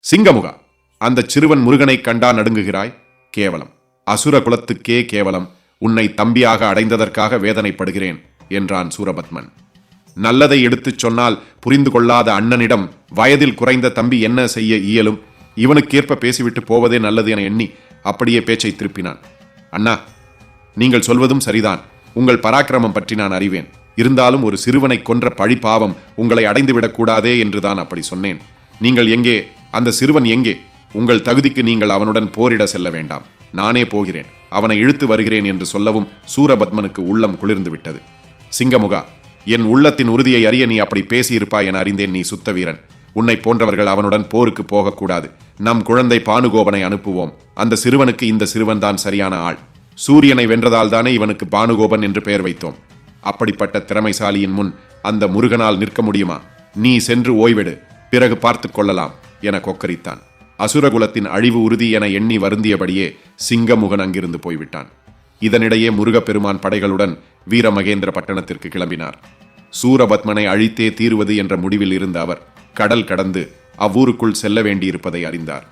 சிங்கமுகா அந்த சிறுவன் முருகனை கண்டா நடுங்குகிறாய்? கேவலம். அசுர குலத்துக்கே கேவலம். உன்னை தம்பியாக அடைந்ததற்காக வேதனைப்படுகிறேன் என்றான் சூரபத்மன். நல்லதை எடுத்துச் சொன்னால் புரிந்து கொள்ளாத அண்ணனிடம் வயதில் குறைந்த தம்பி என்ன செய்ய இயலும்? இவனுக்கேற்ப பேசிவிட்டு போவதே நல்லது என எண்ணி அப்படியே பேச்சை திருப்பினான். அண்ணா நீங்கள் சொல்வதும் சரிதான். உங்கள் பராக்கிரமம் பற்றி நான் அறிவேன். இருந்தாலும் ஒரு சிறுவனை கொன்ற பழி பாவம் உங்களை அடைந்துவிடக் கூடாதே என்றுதான் அப்படி சொன்னேன். நீங்கள் எங்கே அந்த சிறுவன் எங்கே? உங்கள் தகுதிக்கு நீங்கள் அவனுடன் போரிட செல்ல வேண்டாம். நானே போகிறேன். அவனை இழுத்து வருகிறேன் என்று சொல்லவும் சூரபத்மனுக்கு உள்ளம் குளிர்ந்து விட்டது. சிங்கமுகா என் உள்ளத்தின் உறுதியை அறிய நீ அப்படி பேசியிருப்பாய் என அறிந்தேன் நீ சுத்த வீரன். உன்னை போன்றவர்கள் அவனுடன் போருக்கு போகக்கூடாது. நம் குழந்தை பானுகோபனை அனுப்புவோம். அந்த சிறுவனுக்கு இந்த சிறுவன் தான் சரியான ஆள். சூரியனை வென்றதால் தானே இவனுக்கு பானுகோபன் என்று பெயர் வைத்தோம். அப்படிப்பட்ட திறமைசாலியின் முன் அந்த முருகனால் நிற்க முடியுமா? நீ சென்று ஓய்வெடு. பிறகு பார்த்துக் கொள்ளலாம். என கொக்கரித்தான். அசுரகுலத்தின் அழிவு உறுதி என எண்ணி வருந்தியபடியே சிங்கமுகன் அங்கிருந்து போய்விட்டான். இதனிடையே முருகப்பெருமான் படைகளுடன் வீரமகேந்திர பட்டணத்திற்கு கிளம்பினார். சூரபத்மனை அழித்தே தீர்வது என்ற முடிவில் இருந்த அவர் கடல் கடந்து அவ்வூருக்குள் செல்ல வேண்டியிருப்பதை அறிந்தார்.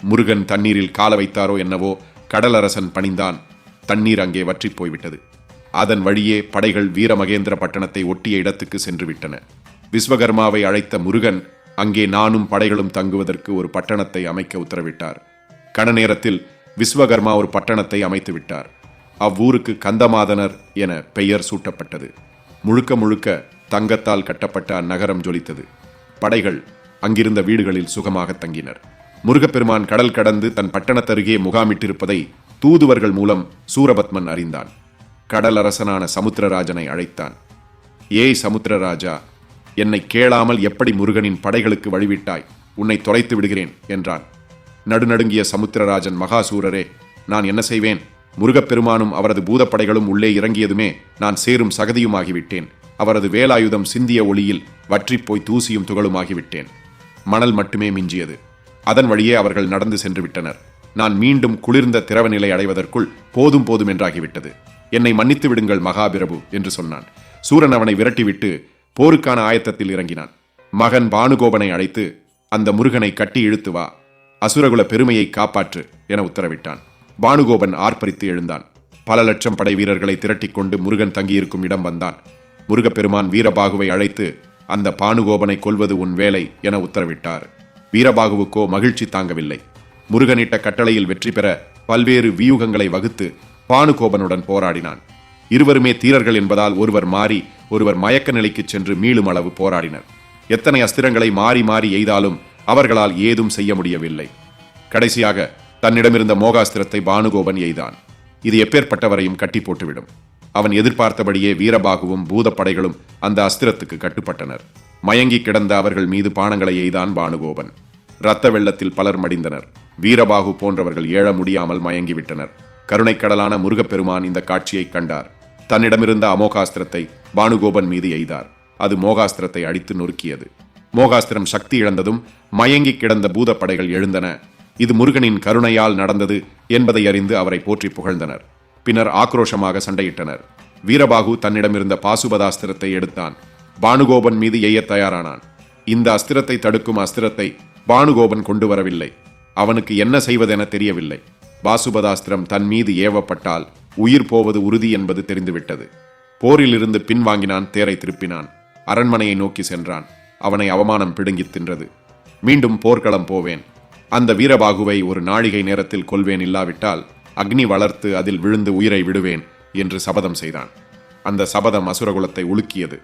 முருகன் தண்ணீரில் கால வைத்தாரோ என்னவோ கடலரசன் பணிந்தான். தண்ணீர் அங்கே வற்றிப் போய்விட்டது. அதன் வழியே படைகள் வீரமகேந்திர பட்டணத்தை ஒட்டிய இடத்துக்கு சென்று விட்டன விஸ்வகர்மாவை அழைத்த முருகன் அங்கே நானும் படைகளும் தங்குவதற்கு ஒரு பட்டணத்தை அமைக்க உத்தரவிட்டார். கன நேரத்தில் விஸ்வகர்மா ஒரு பட்டணத்தை அமைத்து விட்டார். அவ்வூருக்கு கந்தமாதனர் என பெயர் சூட்டப்பட்டது. முழுக்க முழுக்க தங்கத்தால் கட்டப்பட்ட அந்நகரம் ஜொலித்தது. படைகள் அங்கிருந்த வீடுகளில் சுகமாக தங்கினர். முருகப்பெருமான் கடல் கடந்து தன் பட்டணத்தருகே முகாமிட்டிருப்பதை தூதுவர்கள் மூலம் சூரபத்மன் அறிந்தான். கடலரசனான சமுத்திரராஜனை அழைத்தான். ஏய் சமுத்திரராஜா என்னை கேளாமல் எப்படி முருகனின் படைகளுக்கு வழிவிட்டாய்? உன்னை தொலைத்து விடுகிறேன் என்றான். நடுநடுங்கிய சமுத்திரராஜன் மகாசூரரே நான் என்ன செய்வேன்? முருகப்பெருமானும் அவரது பூதப்படைகளும் உள்ளே இறங்கியதுமே நான் சேரும் சகதியுமாகிவிட்டேன். அவரது வேலாயுதம் சிந்திய ஒளியில் வற்றிப்போய் தூசியும் துகளுமாகிவிட்டேன். மணல் மட்டுமே மிஞ்சியது. அதன் வழியே அவர்கள் நடந்து சென்று விட்டனர் நான் மீண்டும் குளிர்ந்த திரவநிலை அடைவதற்குள் போதும் போதும் என்றாகிவிட்டது. என்னை மன்னித்து விடுங்கள் மகாபிரபு என்று சொன்னான். சூரன் அவனை விரட்டிவிட்டு போருக்கான ஆயத்தத்தில் இறங்கினான். மகன் பானுகோபனை அழைத்து அந்த முருகனை கட்டி இழுத்து வா. அசுரகுல பெருமையை காப்பாற்று என உத்தரவிட்டான். பானுகோபன் ஆர்ப்பரித்து எழுந்தான். பல லட்சம் படை வீரர்களை திரட்டிக் கொண்டு முருகன் தங்கியிருக்கும் இடம் வந்தான். முருகப்பெருமான் வீரபாகுவை அழைத்து அந்த பானுகோபனை கொல்வது உன் வேலை என உத்தரவிட்டார். வீரபாகுவுக்கோ மகிழ்ச்சி தாங்கவில்லை. முருகனிட்ட கட்டளையில் வெற்றி பெற பல்வேறு வியூகங்களை வகுத்து பானுகோபனுடன் போராடினான். இருவருமே தீரர்கள் என்பதால் ஒருவர் மாறி ஒருவர் மயக்க நிலைக்கு சென்று மீளும் அளவு போராடினர். எத்தனை அஸ்திரங்களை மாறி மாறி எய்தாலும் அவர்களால் ஏதும் செய்ய முடியவில்லை. கடைசியாக தன்னிடமிருந்த மோகாஸ்திரத்தை பானுகோபன் எய்தான். இது எப்பேற்பட்டவரையும் கட்டி போட்டுவிடும். அவன் எதிர்பார்த்தபடியே வீரபாகுவும் பூதப்படைகளும் அந்த அஸ்திரத்துக்கு கட்டுப்பட்டனர். மயங்கி கிடந்த அவர்கள் மீது பானங்களை எய்தான் பானுகோபன். இரத்த வெள்ளத்தில் பலர் மடிந்தனர். வீரபாகு போன்றவர்கள் ஏழ முடியாமல் மயங்கிவிட்டனர். கருணைக்கடலான முருகப்பெருமான் இந்த காட்சியை கண்டார். தன்னிடமிருந்த அமோகாஸ்திரத்தை பானுகோபன் மீது எய்தார். அது மோகாஸ்திரத்தை அடித்து நொறுக்கியது. மோகாஸ்திரம் சக்தி இழந்ததும் மயங்கி கிடந்த பூதப்படைகள் எழுந்தன. இது முருகனின் கருணையால் நடந்தது என்பதை அறிந்து அவரை போற்றி புகழ்ந்தனர். பின்னர் ஆக்ரோஷமாக சண்டையிட்டனர். வீரபாகு தன்னிடமிருந்த பாசுபதாஸ்திரத்தை எடுத்தான். பானுகோபன் மீது எய்ய தயாரானான். இந்த அஸ்திரத்தை தடுக்கும் அஸ்திரத்தை பானுகோபன் கொண்டு வரவில்லை. அவனுக்கு என்ன செய்வதென தெரியவில்லை. பாசுபதாஸ்திரம் தன் மீது ஏவப்பட்டால் உயிர் போவது உறுதி என்பது தெரிந்துவிட்டது. போரிலிருந்து பின்வாங்கினான் தேரை திருப்பினான். அரண்மனையை நோக்கி சென்றான். அவனை அவமானம் பிடுங்கித் தின்றது. மீண்டும் போர்க்களம் போவேன். அந்த வீரபாகுவை ஒரு நாழிகை நேரத்தில் கொல்வேன் இல்லாவிட்டால் அக்னி வளர்த்து அதில் விழுந்து உயிரை விடுவேன் என்று சபதம் செய்தான். அந்த சபதம் அசுரகுலத்தை உலுக்கியது.